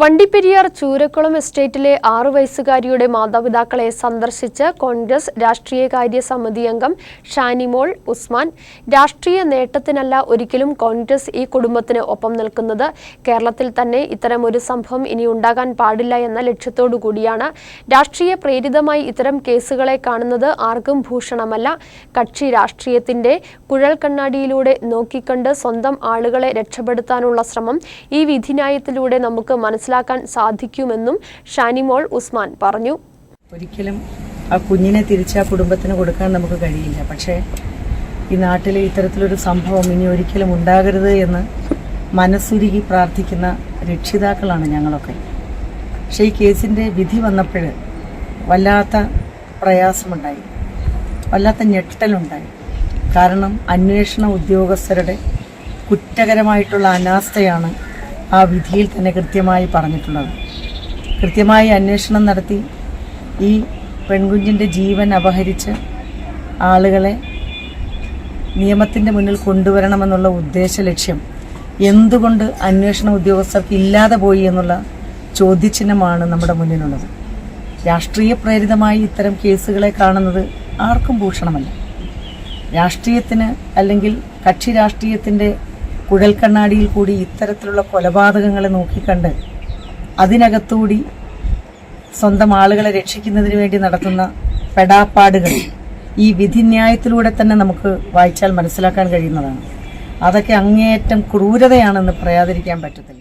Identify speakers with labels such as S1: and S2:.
S1: വണ്ടിപ്പെരിയാർ ചൂരക്കുളം എസ്റ്റേറ്റിലെ ആറു വയസ്സുകാരിയുടെ മാതാപിതാക്കളെ സന്ദർശിച്ച് കോൺഗ്രസ് രാഷ്ട്രീയകാര്യ സമിതി അംഗം ഷാനിമോൾ ഉസ്മാൻ രാഷ്ട്രീയ നേട്ടത്തിനല്ല ഒരിക്കലും കോൺഗ്രസ് ഈ കുടുംബത്തിന് ഒപ്പം നിൽക്കുന്നത് കേരളത്തിൽ തന്നെ ഒരു സംഭവം ഇനി ഉണ്ടാകാൻ പാടില്ല എന്ന ലക്ഷ്യത്തോടു കൂടിയാണ് രാഷ്ട്രീയ പ്രേരിതമായി ഇത്തരം കേസുകളെ കാണുന്നത് ആർക്കും ഭൂഷണമല്ല കക്ഷി രാഷ്ട്രീയത്തിന്റെ കുഴൽ കണ്ണാടിയിലൂടെ നോക്കിക്കണ്ട് സ്വന്തം ആളുകളെ രക്ഷപ്പെടുത്താനുള്ള ശ്രമം ഈ വിധിന്യായത്തിലൂടെ നമുക്ക് മനസ്സിലാക്കാം മനസ്സിലാക്കാൻ സാധിക്കുമെന്നും ഷാനിമോൾ ഉസ്മാൻ പറഞ്ഞു
S2: ഒരിക്കലും ആ കുഞ്ഞിനെ തിരിച്ച് ആ കുടുംബത്തിന് കൊടുക്കാൻ നമുക്ക് കഴിയില്ല പക്ഷേ ഈ നാട്ടിലെ ഇത്തരത്തിലൊരു സംഭവം ഇനി ഒരിക്കലും ഉണ്ടാകരുത് എന്ന് മനസ്സുരുകി പ്രാർത്ഥിക്കുന്ന രക്ഷിതാക്കളാണ് ഞങ്ങളൊക്കെ പക്ഷേ ഈ കേസിൻ്റെ വിധി വന്നപ്പോൾ വല്ലാത്ത പ്രയാസമുണ്ടായി വല്ലാത്ത ഞെട്ടലുണ്ടായി കാരണം അന്വേഷണ ഉദ്യോഗസ്ഥരുടെ കുറ്റകരമായിട്ടുള്ള അനാസ്ഥയാണ് ആ വിധിയിൽ തന്നെ കൃത്യമായി പറഞ്ഞിട്ടുള്ളത് കൃത്യമായി അന്വേഷണം നടത്തി ഈ പെൺകുഞ്ഞിൻ്റെ ജീവൻ അപഹരിച്ച് ആളുകളെ നിയമത്തിൻ്റെ മുന്നിൽ കൊണ്ടുവരണമെന്നുള്ള ഉദ്ദേശ ലക്ഷ്യം എന്തുകൊണ്ട് അന്വേഷണ ഉദ്യോഗസ്ഥർക്ക് ഇല്ലാതെ പോയി എന്നുള്ള ചോദ്യചിഹ്നമാണ് നമ്മുടെ മുന്നിലുള്ളത് രാഷ്ട്രീയ പ്രേരിതമായി ഇത്തരം കേസുകളെ കാണുന്നത് ആർക്കും ഭൂഷണമല്ല രാഷ്ട്രീയത്തിന് അല്ലെങ്കിൽ കക്ഷി രാഷ്ട്രീയത്തിൻ്റെ കുഴൽ കണ്ണാടിയിൽ കൂടി ഇത്തരത്തിലുള്ള കൊലപാതകങ്ങളെ നോക്കിക്കണ്ട് അതിനകത്തുകൂടി സ്വന്തം ആളുകളെ രക്ഷിക്കുന്നതിന് വേണ്ടി നടത്തുന്ന പെടാപ്പാടുകൾ ഈ വിധിന്യായത്തിലൂടെ തന്നെ നമുക്ക് വായിച്ചാൽ മനസ്സിലാക്കാൻ കഴിയുന്നതാണ് അതൊക്കെ അങ്ങേയറ്റം ക്രൂരതയാണെന്ന് പറയാതിരിക്കാൻ പറ്റത്തില്ല